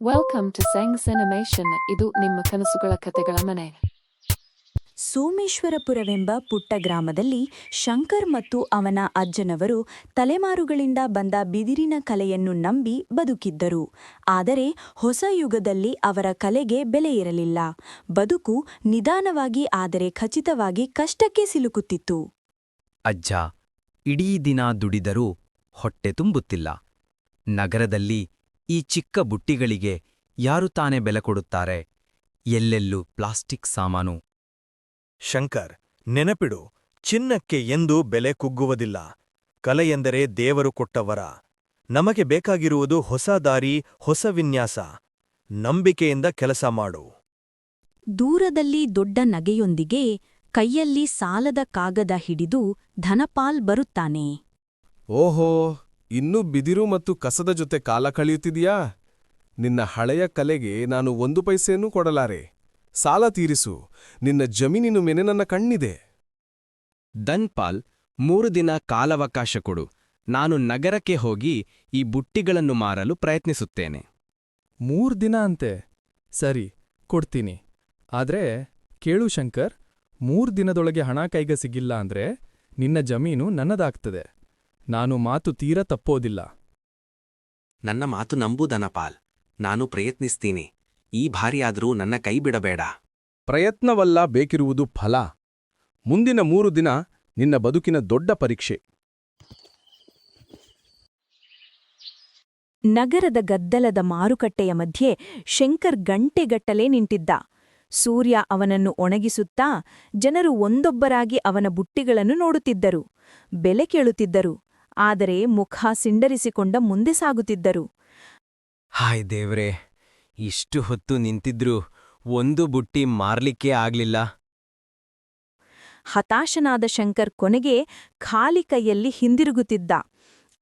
Welcome to ಸೆಂಗ್ಸ್ animation ಇದು ನಿಮ್ಮ ಕನಸುಗಳ ಕಥೆಗಳ ಮನೆ. ಸೋಮೇಶ್ವರಪುರವೆಂಬ ಪುಟ್ಟ ಗ್ರಾಮದಲ್ಲಿ ಶಂಕರ್ ಮತ್ತು ಅವನ ಅಜ್ಜನವರು ತಲೆಮಾರುಗಳಿಂದ ಬಂದ ಬಿದಿರಿನ ಕಲೆಯನ್ನು ನಂಬಿ ಬದುಕಿದ್ದರು. ಆದರೆ ಹೊಸ ಯುಗದಲ್ಲಿ ಅವರ ಕಲೆಗೆ ಬೆಲೆ ಇರಲಿಲ್ಲ ಬದುಕು ನಿಧಾನವಾಗಿ ಆದರೆ ಖಚಿತವಾಗಿ ಕಷ್ಟಕ್ಕೆ ಸಿಲುಕುತ್ತಿತ್ತು. ಅಜ್ಜ ಇಡೀ ದಿನ ದುಡಿದರೂ ಹೊಟ್ಟೆ ತುಂಬುತ್ತಿಲ್ಲ. ನಗರದಲ್ಲಿ ಈ ಚಿಕ್ಕ ಬುಟ್ಟಿಗಳಿಗೆ ಯಾರು ತಾನೇ ಬೆಲೆ ಕೊಡುತ್ತಾರೆ? ಎಲ್ಲೆಲ್ಲೂ ಪ್ಲಾಸ್ಟಿಕ್ ಸಾಮಾನು. ಶಂಕರ್ ನೆನಪಿಡು ಚಿನ್ನಕ್ಕೆ ಎಂದೂ ಬೆಲೆ ಕುಗ್ಗುವುದಿಲ್ಲ. ಕಲೆಯೆಂದರೆ ದೇವರು ಕೊಟ್ಟವರ ನಮಗೆ ಬೇಕಾಗಿರುವುದು ಹೊಸ ದಾರಿ ಹೊಸ ವಿನ್ಯಾಸ. ನಂಬಿಕೆಯಿಂದ ಕೆಲಸ ಮಾಡು. ದೂರದಲ್ಲಿ ದೊಡ್ಡ ನಗೆಯೊಂದಿಗೆ ಕೈಯಲ್ಲಿ ಸಾಲದ ಕಾಗದ ಹಿಡಿದು ಧನಪಾಲ್ ಬರುತ್ತಾನೆ. ಓಹೋ ಇನ್ನೂ ಬಿದಿರು ಮತ್ತು ಕಸದ ಜೊತೆ ಕಾಲ ಕಳೆಯುತ್ತಿದೆಯಾ? ನಿನ್ನ ಹಳೆಯ ಕಲೆಗೆ ನಾನು ಒಂದು ಪೈಸೆಯನ್ನೂ ಕೊಡಲಾರೆ. ಸಾಲ ತೀರಿಸು. ನಿನ್ನ ಜಮೀನಿನ ಮೇಲೆ ನನ್ನ ಕಣ್ಣಿದೆ. ದನ್ಪಾಲ್ ಮೂರು ದಿನ ಕಾಲಾವಕಾಶ ಕೊಡು. ನಾನು ನಗರಕ್ಕೆ ಹೋಗಿ ಈ ಬುಟ್ಟಿಗಳನ್ನು ಮಾರಲು ಪ್ರಯತ್ನಿಸುತ್ತೇನೆ. ಮೂರ್ ದಿನ ಅಂತೆ. ಸರಿ ಕೊಡ್ತೀನಿ. ಆದ್ರೆ ಕೇಳು ಶಂಕರ್ ಮೂರ್ ದಿನದೊಳಗೆ ಹಣ ಕೈಗೆ ಸಿಗಿಲ್ಲ ಅಂದ್ರೆ ನಿನ್ನ ಜಮೀನು ನನ್ನದಾಗ್ತದೆ. ನಾನು ಮಾತು ತೀರ ತಪ್ಪೋದಿಲ್ಲ. ನನ್ನ ಮಾತು ನಂಬುದನ ಪಾಲ್. ನಾನು ಪ್ರಯತ್ನಿಸ್ತೀನಿ. ಈ ಬಾರಿಯಾದರೂ ನನ್ನ ಕೈ ಬಿಡಬೇಡ. ಪ್ರಯತ್ನವಲ್ಲ ಬೇಕಿರುವುದು ಫಲ. ಮುಂದಿನ ಮೂರು ದಿನ ನಿನ್ನ ಬದುಕಿನ ದೊಡ್ಡ ಪರೀಕ್ಷೆ. ನಗರದ ಗದ್ದಲದ ಮಾರುಕಟ್ಟೆಯ ಮಧ್ಯೆ ಶಂಕರ್ ಗಂಟೆಗಟ್ಟಲೆ ನಿಂತಿದ್ದ. ಸೂರ್ಯ ಅವನನ್ನು ಒಣಗಿಸುತ್ತಾ ಜನರು ಒಂದೊಬ್ಬರಾಗಿ ಅವನ ಬುಟ್ಟಿಗಳನ್ನು ನೋಡುತ್ತಿದ್ದರು. ಬೆಲೆ ಕೇಳುತ್ತಿದ್ದರು. ಆದರೆ ಮುಖ ಸಿಂಡರಿಸಿಕೊಂಡ ಮುಂದೆ ಸಾಗುತ್ತಿದ್ದರು. ಹಾಯ್ ದೇವ್ರೆ ಇಷ್ಟು ಹೊತ್ತು ನಿಂತಿದ್ರೂ ಒಂದು ಬುಟ್ಟಿ ಮಾರ್ಲಿಕ್ಕೇ ಆಗ್ಲಿಲ್ಲ. ಹತಾಶನಾದ ಶಂಕರ್ ಕೊನೆಗೆ ಖಾಲಿ ಕೈಯಲ್ಲಿ ಹಿಂದಿರುಗುತ್ತಿದ್ದ.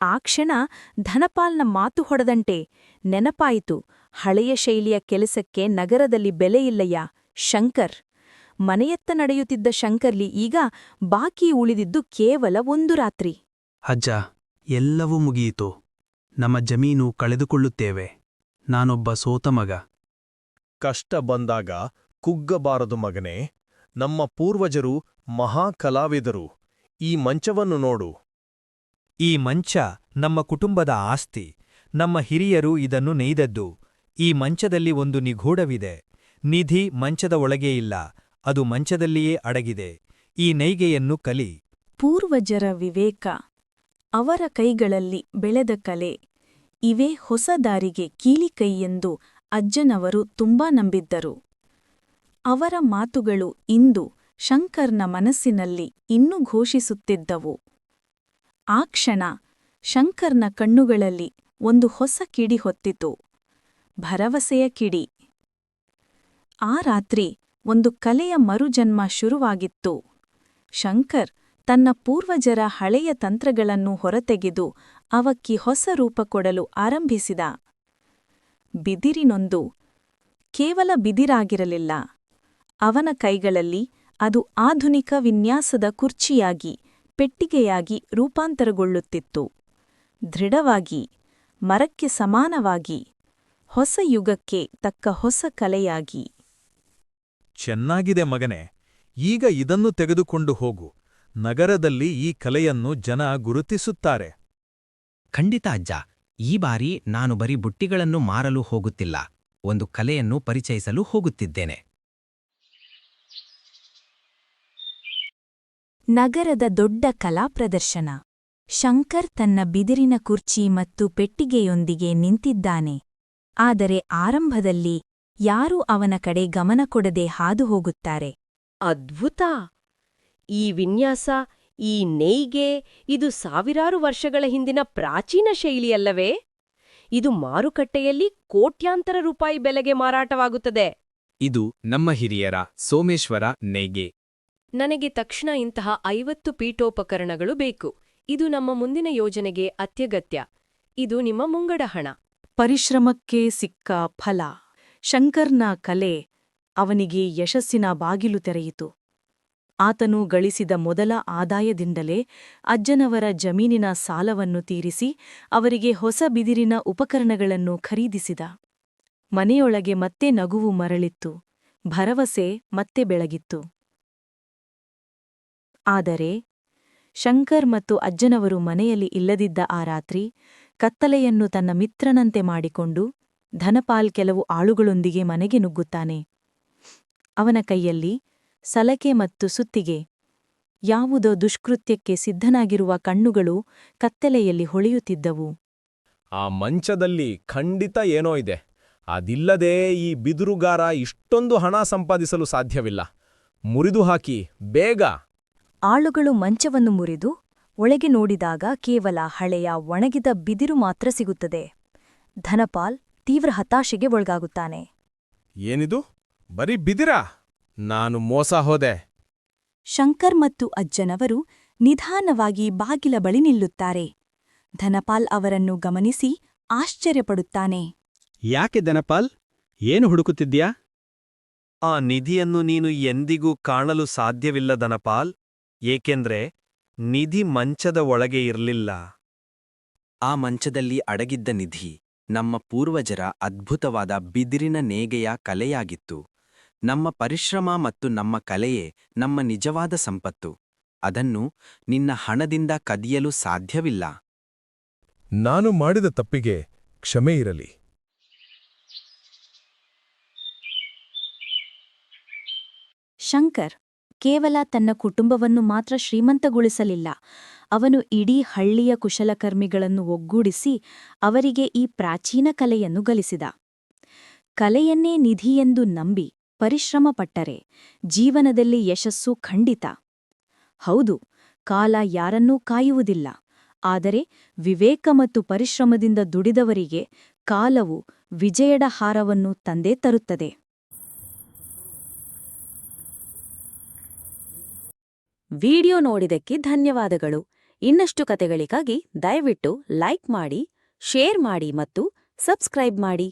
ಆ ಕ್ಷಣ ಧನಪಾಲ್ನ ಮಾತು ಹೊಡೆದಂಟೆ ನೆನಪಾಯಿತು ಹಳೆಯ ಶೈಲಿಯ ಕೆಲಸಕ್ಕೆ ನಗರದಲ್ಲಿ ಬೆಲೆಯಿಲ್ಲಯ್ಯ ಶಂಕರ್. ಮನೆಯತ್ತ ನಡೆಯುತ್ತಿದ್ದ ಶಂಕರ್ಲಿ ಈಗ ಬಾಕಿ ಉಳಿದಿದ್ದು ಕೇವಲ ಒಂದು ರಾತ್ರಿ. ಅಜ್ಜ ಎಲ್ಲವೂ ಮುಗಿಯಿತು. ನಮ್ಮ ಜಮೀನು ಕಳೆದುಕೊಳ್ಳುತ್ತೇವೆ. ನಾನೊಬ್ಬ ಸೋತ ಮಗ. ಕಷ್ಟ ಬಂದಾಗ ಕುಗ್ಗಬಾರದು ಮಗನೇ. ನಮ್ಮ ಪೂರ್ವಜರು ಮಹಾ ಕಲಾವಿದರು ಈ ಮಂಚವನ್ನು ನೋಡು. ಈ ಮಂಚ ನಮ್ಮ ಕುಟುಂಬದ ಆಸ್ತಿ. ನಮ್ಮ ಹಿರಿಯರು ಇದನ್ನು ನೇಯ್ದದ್ದು. ಈ ಮಂಚದಲ್ಲಿ ಒಂದು ನಿಗೂಢವಿದೆ ನಿಧಿ ಮಂಚದ ಒಳಗೇ ಇಲ್ಲ. ಅದು ಮಂಚದಲ್ಲಿಯೇ ಅಡಗಿದೆ. ಈ ನೈಗೆಯನ್ನು ಕಲಿ. ಪೂರ್ವಜರ ವಿವೇಕ. ಅವರ ಕೈಗಳಲ್ಲಿ ಬೆಳೆದ ಕಲೆ. ಇವೇ ಹೊಸ ದಾರಿಗೆ ಕೀಲಿಕೈ ಎಂದು ಅಜ್ಜನವರು ತುಂಬಾ ನಂಬಿದ್ದರು. ಅವರ ಮಾತುಗಳು ಇಂದು ಶಂಕರ್ನ ಮನಸ್ಸಿನಲ್ಲಿ ಇನ್ನೂ ಘೋಷಿಸುತ್ತಿದ್ದವು. ಆ ಕ್ಷಣ ಶಂಕರ್ನ ಕಣ್ಣುಗಳಲ್ಲಿ ಒಂದು ಹೊಸ ಕಿಡಿ ಹೊತ್ತಿತು. ಭರವಸೆಯ ಕಿಡಿ. ಆ ರಾತ್ರಿ ಒಂದು ಕಲೆಯ ಮರುಜನ್ಮ ಶುರುವಾಗಿತ್ತು. ಶಂಕರ್ ತನ್ನ ಪೂರ್ವಜರ ಹಳೆಯ ತಂತ್ರಗಳನ್ನು ಹೊರತೆಗೆದು ಅವಕ್ಕಿ ಹೊಸ ರೂಪ ಕೊಡಲು ಆರಂಭಿಸಿದ. ಬಿದಿರಿನೊಂದು ಕೇವಲ ಬಿದಿರಾಗಿರಲಿಲ್ಲ. ಅವನ ಕೈಗಳಲ್ಲಿ ಅದು ಆಧುನಿಕ ವಿನ್ಯಾಸದ ಕುರ್ಚಿಯಾಗಿ, ಪೆಟ್ಟಿಗೆಯಾಗಿ ರೂಪಾಂತರಗೊಳ್ಳುತ್ತಿತ್ತು. ದೃಢವಾಗಿ, ಮರಕ್ಕೆ ಸಮಾನವಾಗಿ, ಹೊಸ ಯುಗಕ್ಕೆ ತಕ್ಕ ಹೊಸ ಕಲೆಯಾಗಿ. ಚೆನ್ನಾಗಿದೆ ಮಗನೆ, ಈಗ ಇದನ್ನು ತೆಗೆದುಕೊಂಡು ಹೋಗು. ನಗರದಲ್ಲಿ ಈ ಕಲೆಯನ್ನು ಜನ ಗುರುತಿಸುತ್ತಾರೆ. ಖಂಡಿತ ಅಜ್ಜ ಈ ಬಾರಿ ನಾನು ಬರೀ ಬುಟ್ಟಿಗಳನ್ನು ಮಾರಲು ಹೋಗುತ್ತಿಲ್ಲ ಒಂದು ಕಲೆಯನ್ನು ಪರಿಚಯಿಸಲು ಹೋಗುತ್ತಿದ್ದೇನೆ. ನಗರದ ದೊಡ್ಡ ಕಲಾ ಪ್ರದರ್ಶನ. ಶಂಕರ್ ತನ್ನ ಬಿದಿರಿನ ಕುರ್ಚಿ ಮತ್ತು ಪೆಟ್ಟಿಗೆಯೊಂದಿಗೆ ನಿಂತಿದ್ದಾನೆ. ಆದರೆ ಆರಂಭದಲ್ಲಿ ಯಾರೂ ಅವನ ಕಡೆ ಗಮನ ಕೊಡದೆ ಹಾದು ಹೋಗುತ್ತಾರೆ. ಅದ್ಭುತ! ಈ ವಿನ್ಯಾಸ ಈ ನೇಯ್ಗೆ ಇದು ಸಾವಿರಾರು ವರ್ಷಗಳ ಹಿಂದಿನ ಪ್ರಾಚೀನ ಶೈಲಿಯಲ್ಲವೇ? ಇದು ಮಾರುಕಟ್ಟೆಯಲ್ಲಿ ಕೋಟ್ಯಾಂತರ ರೂಪಾಯಿ ಬೆಲೆಗೆ ಮಾರಾಟವಾಗುತ್ತದೆ. ಇದು ನಮ್ಮ ಹಿರಿಯರ ಸೋಮೇಶ್ವರ ನೇಯ್ಗೆ. ನನಗೆ ತಕ್ಷಣ ಇಂತಹ ಐವತ್ತು ಪೀಠೋಪಕರಣಗಳು ಬೇಕು. ಇದು ನಮ್ಮ ಮುಂದಿನ ಯೋಜನೆಗೆ ಅತ್ಯಗತ್ಯ. ಇದು ನಿಮ್ಮ ಮುಂಗಡ ಹಣ. ಪರಿಶ್ರಮಕ್ಕೆ ಸಿಕ್ಕ ಫಲ. ಶಂಕರ್ನ ಕಲೆ ಅವನಿಗೆ ಯಶಸ್ಸಿನ ಬಾಗಿಲು ತೆರೆಯಿತು. ಆತನು ಗಳಿಸಿದ ಮೊದಲ ಆದಾಯದಿಂದಲೇ ಅಜ್ಜನವರ ಜಮೀನಿನ ಸಾಲವನ್ನು ತೀರಿಸಿ ಅವರಿಗೆ ಹೊಸ ಬಿದಿರಿನ ಉಪಕರಣಗಳನ್ನು ಖರೀದಿಸಿದ. ಮನೆಯೊಳಗೆ ಮತ್ತೆ ನಗುವು ಮರಳಿತ್ತು. ಭರವಸೆ ಮತ್ತೆ ಬೆಳಗಿತ್ತು. ಆದರೆ ಶಂಕರ್ ಮತ್ತು ಅಜ್ಜನವರು ಮನೆಯಲ್ಲಿ ಇಲ್ಲದಿದ್ದ ಆ ರಾತ್ರಿ ಕತ್ತಲೆಯನ್ನು ತನ್ನ ಮಿತ್ರನಂತೆ ಮಾಡಿಕೊಂಡು ಧನಪಾಲ್ ಕೆಲವು ಆಳುಗಳೊಂದಿಗೆ ಮನೆಗೆ ನುಗ್ಗುತ್ತಾನೆ. ಅವನ ಕೈಯಲ್ಲಿ ಸಲಕೆ ಮತ್ತು ಸುತ್ತಿಗೆ. ಯಾವುದೋ ದುಷ್ಕೃತ್ಯಕ್ಕೆ ಸಿದ್ಧನಾಗಿರುವ ಕಣ್ಣುಗಳು ಕತ್ತಲೆಯಲ್ಲಿ ಹೊಳೆಯುತ್ತಿದ್ದವು. ಆ ಮಂಚದಲ್ಲಿ ಖಂಡಿತ ಏನೋ ಇದೆ. ಅದಿಲ್ಲದೆ ಈ ಬಿದುರುಗಾರ ಇಷ್ಟೊಂದು ಹಣ ಸಂಪಾದಿಸಲು ಸಾಧ್ಯವಿಲ್ಲ. ಮುರಿದು ಹಾಕಿ ಬೇಗ. ಆಳುಗಳು ಮಂಚವನ್ನು ಮುರಿದು ಒಳಗೆ ನೋಡಿದಾಗ ಕೇವಲ ಹಳೆಯ ಒಣಗಿದ ಬಿದಿರು ಮಾತ್ರ ಸಿಗುತ್ತದೆ. ಧನಪಾಲ್ ತೀವ್ರ ಹತಾಶೆಗೆ ಒಳಗಾಗುತ್ತಾನೆ. ಏನಿದು? ಬರೀ ಬಿದಿರಾ? ನಾನು ಮೋಸ ಹೋದೆ. ಶಂಕರ್ ಮತ್ತು ಅಜ್ಜನವರು ನಿಧಾನವಾಗಿ ಬಾಗಿಲ ಬಳಿ ನಿಲ್ಲುತ್ತಾರೆ. ಧನಪಾಲ್ ಅವರನ್ನು ಗಮನಿಸಿ ಆಶ್ಚರ್ಯಪಡುತ್ತಾನೆ. ಯಾಕೆ ಧನಪಾಲ್? ಏನು ಹುಡುಕುತ್ತಿದ್ಯಾ ಆ ನಿಧಿಯನ್ನು ನೀನು ಎಂದಿಗೂ ಕಾಣಲು ಸಾಧ್ಯವಿಲ್ಲ ಧನಪಾಲ್. ಏಕೆಂದ್ರೆ ನಿಧಿ ಮಂಚದ ಒಳಗೆ ಇರಲಿಲ್ಲ. ಆ ಮಂಚದಲ್ಲಿ ಅಡಗಿದ್ದ ನಿಧಿ ನಮ್ಮ ಪೂರ್ವಜರ ಅದ್ಭುತವಾದ ಬಿದಿರಿನ ನೇಗೆಯ ಕಲೆಯಾಗಿತ್ತು. ನಮ್ಮ ಪರಿಶ್ರಮ ಮತ್ತು ನಮ್ಮ ಕಲೆಯೇ ನಮ್ಮ ನಿಜವಾದ ಸಂಪತ್ತು. ಅದನ್ನು ನಿನ್ನ ಹಣದಿಂದ ಕದಿಯಲು ಸಾಧ್ಯವಿಲ್ಲ. ನಾನು ಮಾಡಿದ ತಪ್ಪಿಗೆ ಕ್ಷಮೆ ಇರಲಿ. ಶಂಕರ್ ಕೇವಲ ತನ್ನ ಕುಟುಂಬವನ್ನು ಮಾತ್ರ ಶ್ರೀಮಂತಗೊಳಿಸಲಿಲ್ಲ. ಅವನು ಇಡೀ ಹಳ್ಳಿಯ ಕುಶಲಕರ್ಮಿಗಳನ್ನು ಒಗ್ಗೂಡಿಸಿ ಅವರಿಗೆ ಈ ಪ್ರಾಚೀನ ಕಲೆಯನ್ನು ಗಳಿಸಿದ ಕಲೆಯನ್ನೇ ನಿಧಿಯೆಂದು ನಂಬಿ ಪರಿಶ್ರಮಪಟ್ಟರೆ. ಜೀವನದಲ್ಲಿ ಯಶಸ್ಸು ಖಂಡಿತ. ಹೌದು, ಕಾಲ ಯಾರನ್ನೂ ಕಾಯುವುದಿಲ್ಲ. ಆದರೆ ವಿವೇಕ ಮತ್ತು ಪರಿಶ್ರಮದಿಂದ ದುಡಿದವರಿಗೆ ಕಾಲವು ವಿಜಯದ ಹಾರವನ್ನು ತಂದೇ ತರುತ್ತದೆ. ವಿಡಿಯೋ ನೋಡಿದಕ್ಕೆ ಧನ್ಯವಾದಗಳು. ಇನ್ನಷ್ಟು ಕತೆಗಳಿಗಾಗಿ ದಯವಿಟ್ಟು ಲೈಕ್ ಮಾಡಿ, ಶೇರ್ ಮಾಡಿ ಮತ್ತು ಸಬ್ಸ್ಕ್ರೈಬ್ ಮಾಡಿ.